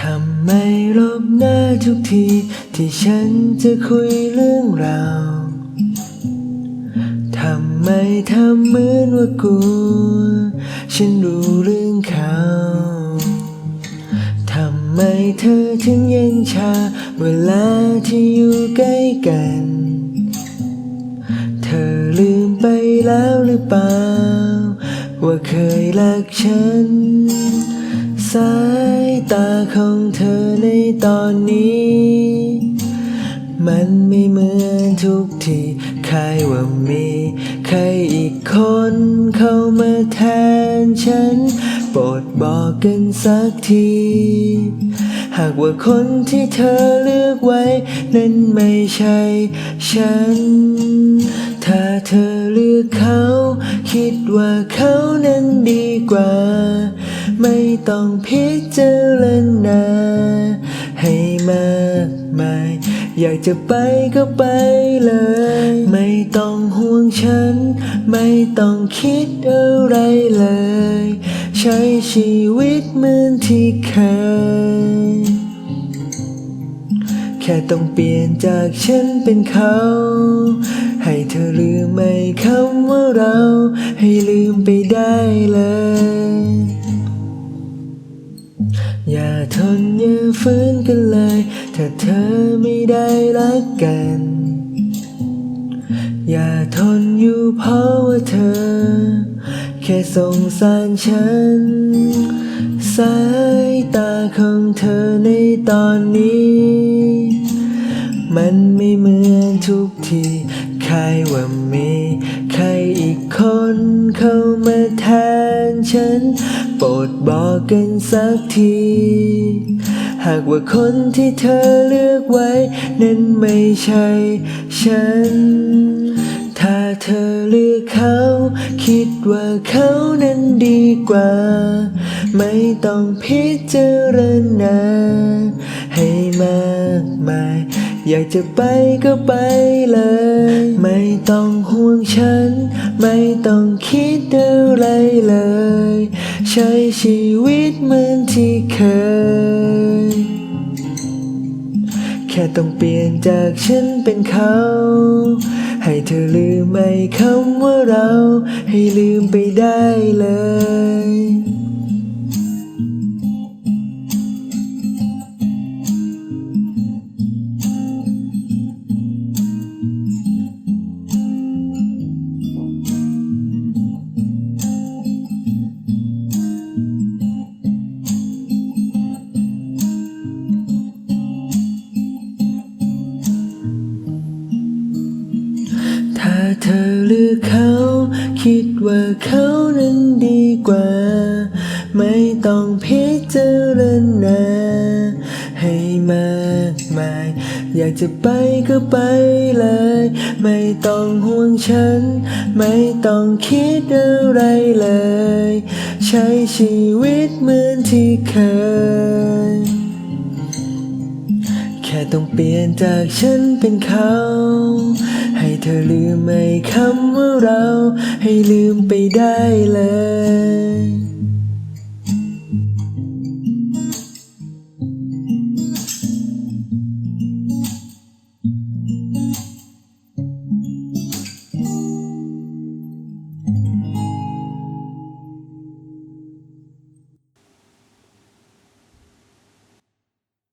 ทำไมลบหน้าทุกทีที่ฉันจะคุยเรื่องราวทำไมทำเหมือนว่ากลัวฉันรู้เรื่องเขาทำไมเธอถึงยังชา เวลาที่อยู่ใกล้กัน เธอลืมไปแล้วหรือเปล่า ว่าเคยรักฉัน สายตาของเธอในตอนนี้ มันไม่เหมือนทุกทีใครว่ามีใครอีกคนเข้ามาแทนฉัน โปรดบอกกันสักที หากว่าคนที่เธอเลือกไว้ นั้นไม่ใช่ฉัน ถ้าเธอเลือกเขา คิดว่าเขานั้นดีกว่า ไม่ต้องพิจารณาให้มากมาย อยากจะไปก็ไปเลย ไม่ต้องห่วงฉัน ไม่ต้องคิดอะไรเลย ใช้ชีวิตเหมือนที่เคย แค่ต้องเปลี่ยนจากฉันเป็นเขา ให้เธอลืมไม่คำว่าเรา ให้ลืมไปได้เลย อย่าทนอย่าฝืนกันเลย ถ้าเธอไม่ได้รักกัน อย่าทนอยู่เพราะว่าเธอ แค่สงสารฉัน สายตาของเธอในตอนนี้ มันไม่เหมือนทุกทีใครว่ามี ใครอีกคนเข้ามาแทนฉัน ปรดบอกกันสักที หากว่าคนที่เธอเลือกไว้ นั้นไม่ใช่ฉัน ถ้าเธอเลือกเขา คิดว่าเขานั้นดีกว่า ไม่ต้องพิจารณา ให้มากมายอยากจะไปก็ไปเลย ไม่ต้องห่วงฉัน ไม่ต้องคิดอะไรเลย ใช้ชีวิตเหมือนที่เคย แค่ต้องเปลี่ยนจากฉันเป็นเขา ให้เธอลืมไม่คำว่าเรา ให้ลืมไปได้เลย เธอเลือเขา คิดว่าเขานั้นดีกว่า ไม่ต้องพิจารณาให้มากมาย อยากจะไปก็ไปเลย ไม่ต้องห่วงฉัน ไม่ต้องคิดอะไรเลย ใช้ชีวิตเหมือนที่เคย แค่ต้องเปลี่ยนจากฉันเป็นเขา เธอลืมไม่คำว่าเรา ให้ลืมไปได้เลย